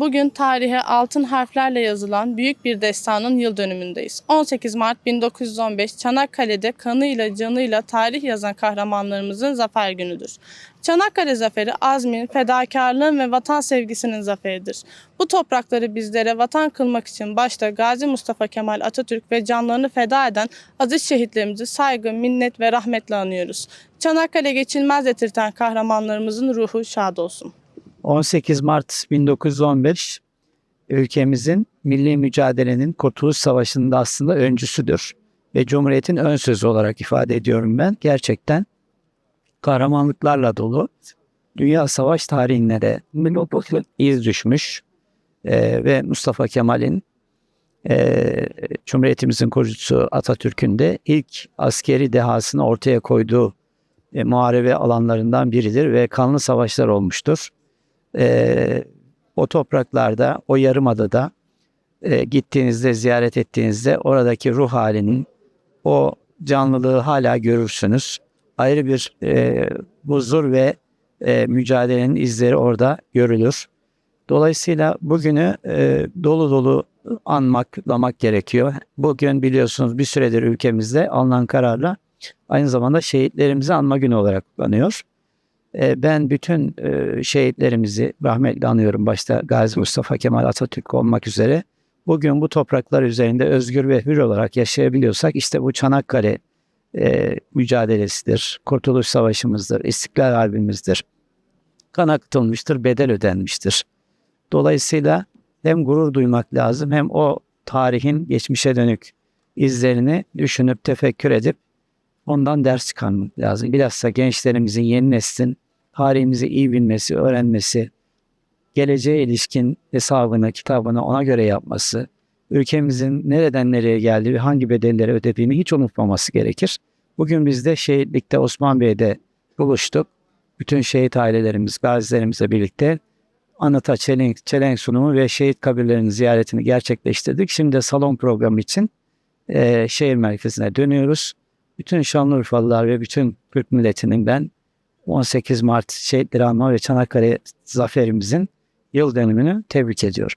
Bugün tarihe altın harflerle yazılan büyük bir destanın yıl dönümündeyiz. 18 Mart 1915 Çanakkale'de kanıyla canıyla tarih yazan kahramanlarımızın zafer günüdür. Çanakkale zaferi azmin, fedakarlığın ve vatan sevgisinin zaferidir. Bu toprakları bizlere vatan kılmak için başta Gazi Mustafa Kemal Atatürk ve canlarını feda eden aziz şehitlerimizi saygı, minnet ve rahmetle anıyoruz. Çanakkale geçilmez dedirten kahramanlarımızın ruhu şad olsun. 18 Mart 1915 ülkemizin milli mücadelenin Kurtuluş Savaşı'nda aslında öncüsüdür. Ve Cumhuriyet'in ön sözü olarak ifade ediyorum ben. Gerçekten kahramanlıklarla dolu. Dünya savaş tarihine de iz düşmüş. Ee, ve Mustafa Kemal'in e, Cumhuriyetimizin kurucusu Atatürk'ün de ilk askeri dehasını ortaya koyduğu e, muharebe alanlarından biridir ve kanlı savaşlar olmuştur e, o topraklarda, o yarımadada e, gittiğinizde, ziyaret ettiğinizde oradaki ruh halinin, o canlılığı hala görürsünüz. Ayrı bir e, huzur ve e, mücadelenin izleri orada görülür. Dolayısıyla bugünü e, dolu dolu anmaklamak gerekiyor. Bugün biliyorsunuz bir süredir ülkemizde alınan kararla aynı zamanda şehitlerimizi anma günü olarak kutlanıyor. E, Ben bütün e, şehitlerimizi rahmetle anıyorum başta Gazi Mustafa Kemal Atatürk olmak üzere. Bugün bu topraklar üzerinde özgür ve hür olarak yaşayabiliyorsak işte bu Çanakkale e, mücadelesidir, Kurtuluş Savaşımızdır, İstiklal Harbimizdir. Kan akıtılmıştır, bedel ödenmiştir. Dolayısıyla hem gurur duymak lazım hem o tarihin geçmişe dönük izlerini düşünüp tefekkür edip ondan ders çıkarmak lazım. Bilhassa gençlerimizin yeni neslin tarihimizi iyi bilmesi, öğrenmesi, geleceğe ilişkin hesabını, kitabını ona göre yapması, ülkemizin nereden nereye geldiği ve hangi bedelleri ödediğini hiç unutmaması gerekir. Bugün biz de şehitlikte Osman Bey'de buluştuk. Bütün şehit ailelerimiz, gazilerimizle birlikte anıta çelenk, çelenk sunumu ve şehit kabirlerinin ziyaretini gerçekleştirdik. Şimdi salon programı için eee, şehir merkezine dönüyoruz bütün Şanlıurfalılar ve bütün Türk milletinin ben 18 Mart Şehitleri Anma ve Çanakkale zaferimizin yıl dönümünü tebrik ediyorum.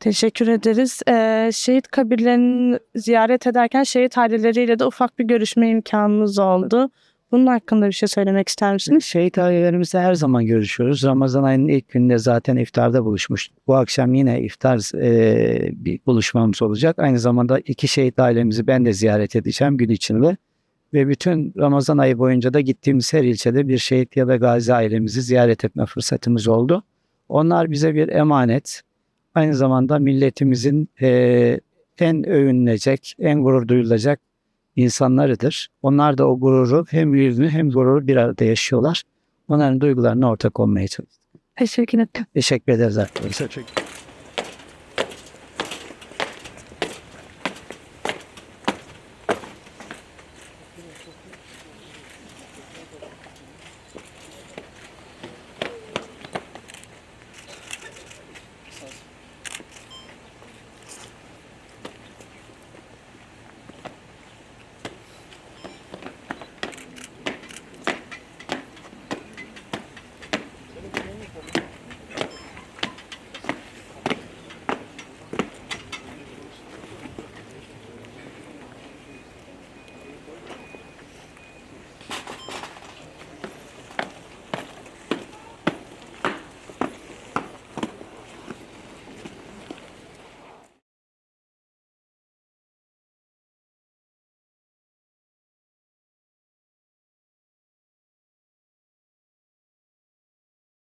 Teşekkür ederiz. Ee, şehit kabirlerini ziyaret ederken şehit aileleriyle de ufak bir görüşme imkanımız oldu. Bunun hakkında bir şey söylemek ister misiniz? Şehit ailelerimizle her zaman görüşüyoruz. Ramazan ayının ilk gününde zaten iftarda buluşmuştuk. Bu akşam yine iftar e, bir buluşmamız olacak. Aynı zamanda iki şehit ailemizi ben de ziyaret edeceğim gün içinde. Ve bütün Ramazan ayı boyunca da gittiğimiz her ilçede bir şehit ya da gazi ailemizi ziyaret etme fırsatımız oldu. Onlar bize bir emanet. Aynı zamanda milletimizin e, en övünülecek, en gurur duyulacak insanlarıdır. Onlar da o gururu hem yüzünü hem gururu bir arada yaşıyorlar. Onların duygularına ortak olmaya çalıştık. Teşekkür ederim. Teşekkür ederiz arkadaşlar.